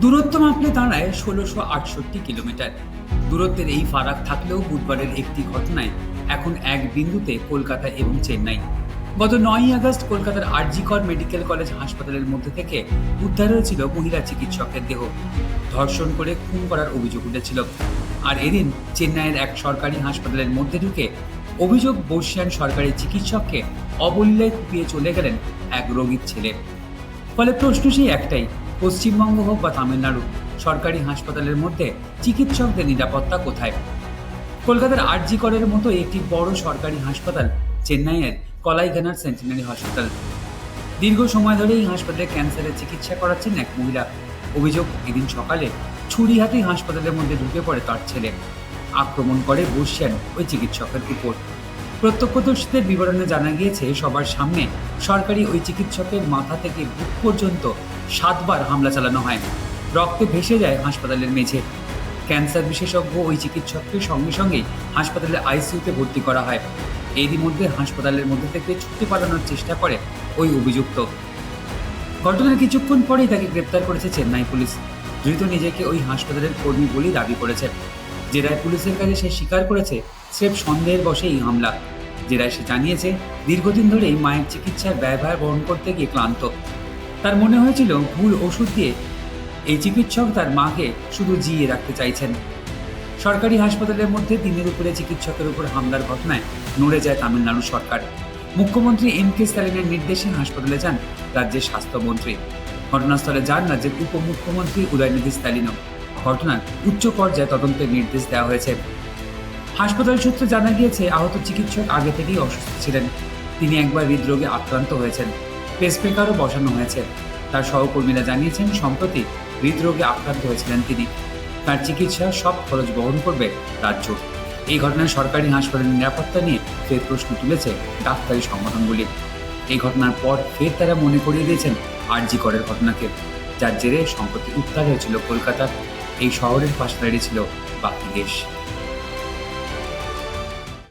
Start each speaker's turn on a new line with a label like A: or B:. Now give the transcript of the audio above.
A: দূরত্ব মাপলে দাঁড়ায় ষোলোশো আটষট্টি কিলোমিটার। দূরত্বের এই ফারাক থাকলেও বুধবারের একটি ঘটনায় এখন এক বিন্দুতে কলকাতা এবং চেন্নাই। গত নয়ই আগস্ট কলকাতার আরজিকর মেডিকেল কলেজ হাসপাতালের মধ্যে থেকে উদ্ধার হয়েছিল মহিলা চিকিৎসকের দেহ। ধর্ষণ করে খুন করার অভিযোগ উঠেছিল। আর এদিন চেন্নাইয়ের এক সরকারি হাসপাতালের মধ্যে ঢুকে অভিযোগ বর্ষিয়ান সরকারি চিকিৎসককে অবলীলায় কুপিয়ে চলে গেলেন এক রোগীর ছেলে। ফলে প্রশ্ন সেই একটাই পশ্চিমবঙ্গ হোক বা তামিলনাড়ু, সরকারি হাসপাতালের মধ্যে চিকিৎসকদের নিরাপত্তা কোথায়? কলকাতার আরজি করের মতো একটি বড় সরকারি হাসপাতাল চেন্নাইয়ের কলাইগানার সেন্টিনারি হসপিটাল দীর্ঘ সময় ধরে এই হাসপাতালে ক্যান্সারের চিকিৎসা করাচ্ছেন এক মহিলা। অভিযোগ, এদিন সকালে ছুরি হাতেই হাসপাতালের মধ্যে ঢুকে পড়ে তার ছেলে। আক্রমণ করে বসছেন ওই চিকিৎসকের উপর। প্রত্যক্ষদর্শীদের বিবরণে জানা গিয়েছে, সবার সামনে সরকারি ওই চিকিৎসকের মাথা থেকে বুক পর্যন্ত সাতবার হামলা চালানো হয়। রক্তে ভেসে যায় হাসপাতালের মেঝে। ক্যান্সার বিশেষজ্ঞ ওই চিকিৎসককে সঙ্গে সঙ্গেই হাসপাতালে আইসিইউতে ভর্তি করা হয়। এরই মধ্যে হাসপাতালের মধ্যে থেকে ছুটি পালানোর চেষ্টা করে ওই অভিযুক্ত। ঘটনার কিছুক্ষণ পরেই তাকে গ্রেপ্তার করেছে চেন্নাই পুলিশ। দ্রুত নিজেকে ওই হাসপাতালের কর্মী বলেই দাবি করেছে জেরায় পুলিশের কাছে সে স্বীকার করেছে, স্রেফ সন্দেহের বসে এই হামলা। জেরায় সে জানিয়েছে, দীর্ঘদিন ধরেই মায়ের চিকিৎসার ব্যয়ভার বহন করতে গিয়ে ক্লান্ত। তার মনে হয়েছিল ভুল ওষুধ দিয়ে এই চিকিৎসক তার মাকে শুধু জিয়ে রাখতে চাইছেন। সরকারি হাসপাতালের মধ্যে দিনের উপরে চিকিৎসকের উপর হামলার ঘটনায় নড়ে যায় তামিলনাড়ু সরকার। মুখ্যমন্ত্রী এম কে স্ট্যালিনের নির্দেশে হাসপাতালে যান রাজ্যের স্বাস্থ্যমন্ত্রী। ঘটনাস্থলে যান রাজ্যের উপমুখ্যমন্ত্রী উদয়নিধি স্ট্যালিনও। ঘটনার উচ্চ পর্যায়ে তদন্তের নির্দেশ দেওয়া হয়েছে। হাসপাতাল সূত্রে জানা গিয়েছে, আহত চিকিৎসক আগে থেকেই অসুস্থ ছিলেন। তিনি একবার হৃদরোগে আক্রান্ত হয়েছেন। পেসমেকারও বসানো হয়েছে। তার সহকর্মীরা জানিয়েছেন, সম্প্রতি হৃদরোগে আক্রান্ত হয়েছিলেন তিনি। তার চিকিৎসা সব খরচ বহন করবে রাজ্য। এই ঘটনায় সরকারি হাসপাতালের নিরাপত্তা নিয়ে ফের প্রশ্ন তুলেছে ডাক্তারি সংগঠনগুলি। এই ঘটনার পর ফের তারা মনে করিয়ে দিয়েছেন, আরজি করের ঘটনাকে। যার জেরে সম্প্রতি উত্তাল হয়েছিল কলকাতার এই শহরের পাশে দাঁড়িয়েছিল বাকি দেশ।